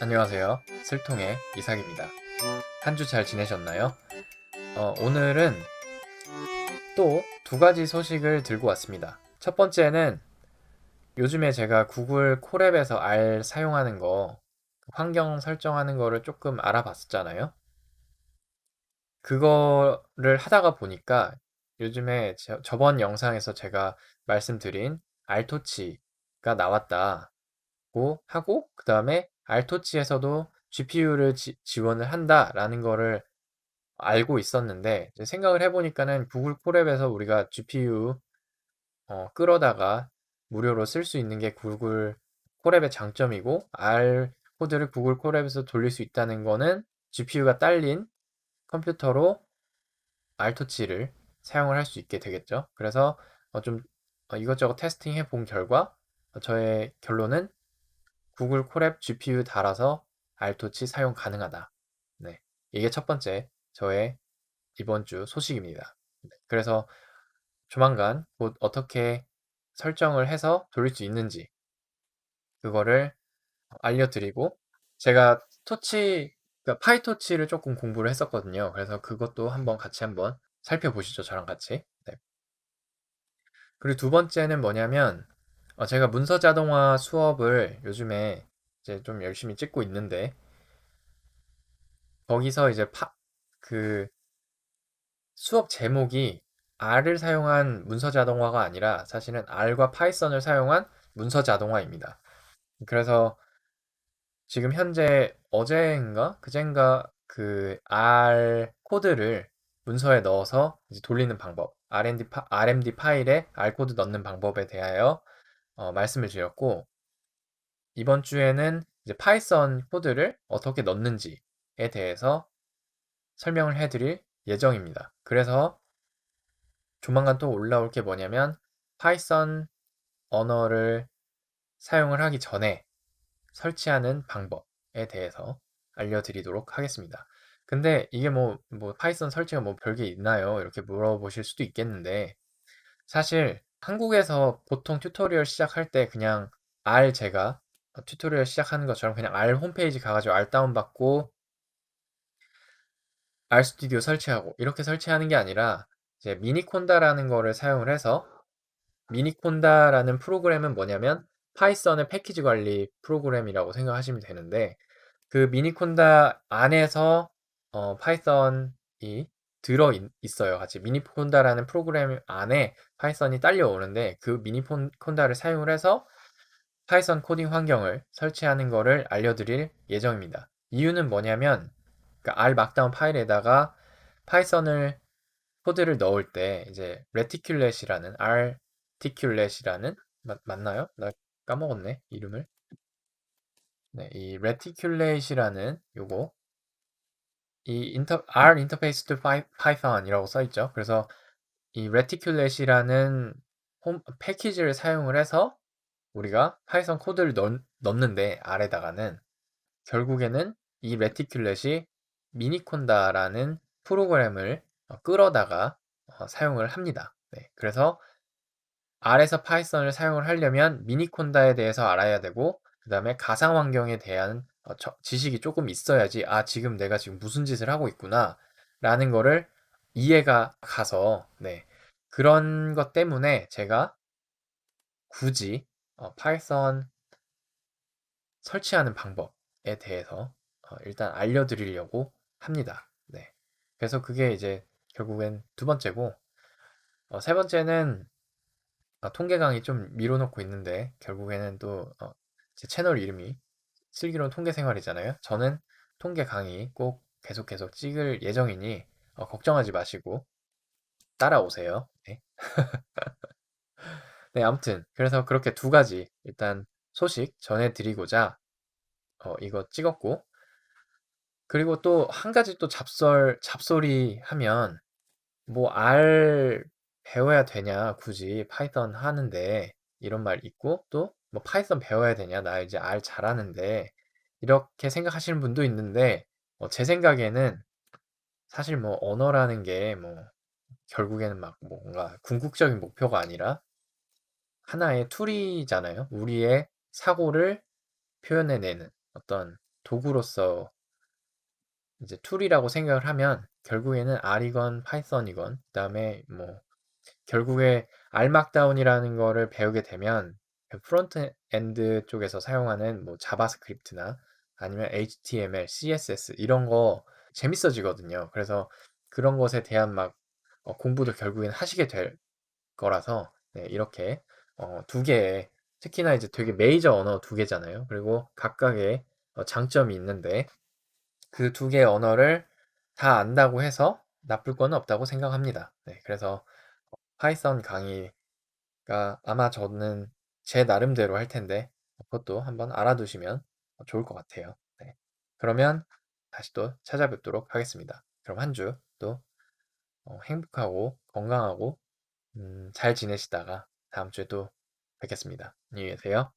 안녕하세요. 슬통의 이삭입니다. 한 주 잘 지내셨나요? 어, 오늘은 또 두 가지 소식을 들고 왔습니다. 첫 번째는 요즘에 제가 구글 콜앱에서 R 사용하는 거, 환경 설정하는 거를 조금 알아봤었잖아요. 그거를 하다가 보니까 요즘에 저, 저번 영상에서 제가 말씀드린 알토치가 나왔다고 하고 그 다음에 알토치에서도 GPU를 지, 원을 한다라는 거를 알고 있었는데 생각을 해보니까는 구글 콜앱에서 우리가 GPU 어, 끌어다가 무료로 쓸 수 있는 게 구글 콜앱의 장점이고 R 코드를 구글 콜앱에서 돌릴 수 있다는 거는 GPU가 딸린 컴퓨터로 알토치를 사용을 할 수 있게 되겠죠. 그래서 어, 좀 어, 이것저것 테스팅 해 본 결과 어, 저의 결론은 구글 콜앱 GPU 달아서 알토치 사용 가능하다. 네. 이게 첫 번째 저의 이번 주 소식입니다. 네. 그래서 조만간 곧 어떻게 설정을 해서 돌릴 수 있는지 그거를 알려드리고 제가 토치 그러니까 파이토치를 조금 공부를 했었거든요. 그래서 그것도 한번 같이 한번 살펴보시죠. 저랑 같이. 네. 그리고 두 번째는 뭐냐면 어, 제가 문서 자동화 수업을 요즘에 이제 좀 열심히 찍고 있는데 거기서 이제 파, 그 수업 제목이 R을 사용한 문서 자동화가 아니라 사실은 R과 파이썬을 사용한 문서 자동화입니다. 그래서 지금 현재 어제인가 그젠가 그 R 코드를 문서에 넣어서 돌리는 방법, RMD, 파, RMD 파일에 R 코드 넣는 방법에 대하여 어, 말씀을 드렸고 이번 주에는 이제 파이썬 코드를 어떻게 넣는지에 대해서 설명을 해드릴 예정입니다. 그래서 조만간 또 올라올 게 뭐냐면 파이썬 언어를 사용을 하기 전에 설치하는 방법에 대해서 알려드리도록 하겠습니다. 근데 이게 뭐, 뭐 파이썬 설치가 뭐 별게 있나요? 이렇게 물어보실 수도 있겠는데 사실 한국에서 보통 튜토리얼 시작할 때 그냥 R 제가 튜토리얼 시작하는 것처럼 그냥 R 홈페이지 가 가지고 R 다운 받고 R 스튜디오 설치하고 이렇게 설치하는 게 아니라 이제 미니콘다라는 거를 사용을 해서 미니콘다라는 프로그램은 뭐냐면 파이썬의 패키지 관리 프로그램이라고 생각하시면 되는데 그 미니콘다 안에서 어, 파이썬이 들어 있어요. 같이 미니콘다라는 프로그램 안에 파이썬이 딸려 오는데 그 미니콘다를 사용을 해서 파이썬 코딩 환경을 설치하는 것을 알려드릴 예정입니다. 이유는 뭐냐면 그러니까 R 막다운 파일에다가 파이썬을 코드를 넣을 때 이제 reticulat이라는 rticulat이라는 맞, 맞나요? 나 까먹었네 이름을. 네, 이 reticulate이라는 요거 이 인터, R 인터페이스 to Python이라고 써 있죠. 그래서 이 reticulate이라는 홈, 패키지를 사용을 해서 우리가 파이썬 코드를 넣, 넣는데 R에다가는 결국에는 이 reticulate이 미니콘다라는 프로그램을 어, 끌어다가 어, 사용을 합니다. 네, 그래서 R에서 파이썬을 사용을 하려면 미니콘다에 대해서 알아야 되고 그 다음에 가상 환경에 대한 어, 저, 지식이 조금 있어야지 아 지금 내가 지금 무슨 짓을 하고 있구나 라는 거를 이해가 가서 네 그런 것 때문에 제가 굳이 어, 파이썬 설치하는 방법에 대해서 어, 일단 알려드리려고 합니다. 네. 그래서 그게 이제 결국엔 두 번째고, 어, 세 번째는 어, 통계 강의 좀 미뤄놓고 있는데, 결국에는 또, 어, 제 채널 이름이 슬기로운 통계 생활이잖아요. 저는 통계 강의 꼭 계속 계속 찍을 예정이니, 어, 걱정하지 마시고, 따라오세요. 네. 네, 아무튼, 그래서 그렇게 두 가지, 일단 소식 전해드리고자, 어, 이거 찍었고, 그리고 또 한 가지 또 잡설, 잡소리 하면 뭐 R 배워야 되냐 굳이 파이썬 하는데 이런 말 있고 또 뭐 파이썬 배워야 되냐 나 이제 R 잘하는데 이렇게 생각하시는 분도 있는데 어 제 생각에는 사실 뭐 언어라는 게 뭐 결국에는 막 뭔가 궁극적인 목표가 아니라 하나의 툴이잖아요. 우리의 사고를 표현해내는 어떤 도구로서 이제 툴이라고 생각을 하면 결국에는 R이건 파이썬이건 그다음에 뭐 결국에 알막다운이라는 거를 배우게 되면 그 프론트 엔드 쪽에서 사용하는 뭐 자바스크립트나 아니면 HTML, CSS 이런 거 재밌어지거든요. 그래서 그런 것에 대한 막 어, 공부도 결국엔 하시게 될 거라서 네, 이렇게 어, 두 개의 특히나 이제 되게 메이저 언어 두 개잖아요. 그리고 각각의 어, 장점이 있는데 그 두 개의 언어를 다 안다고 해서 나쁠 건 없다고 생각합니다. 네, 그래서 파이썬 강의가 아마 저는 제 나름대로 할 텐데 그것도 한번 알아두시면 좋을 것 같아요. 네. 그러면 다시 또 찾아뵙도록 하겠습니다. 그럼 한 주또 어, 행복하고 건강하고 음, 잘 지내시다가 다음 주에 또 뵙겠습니다. 안녕히 계세요.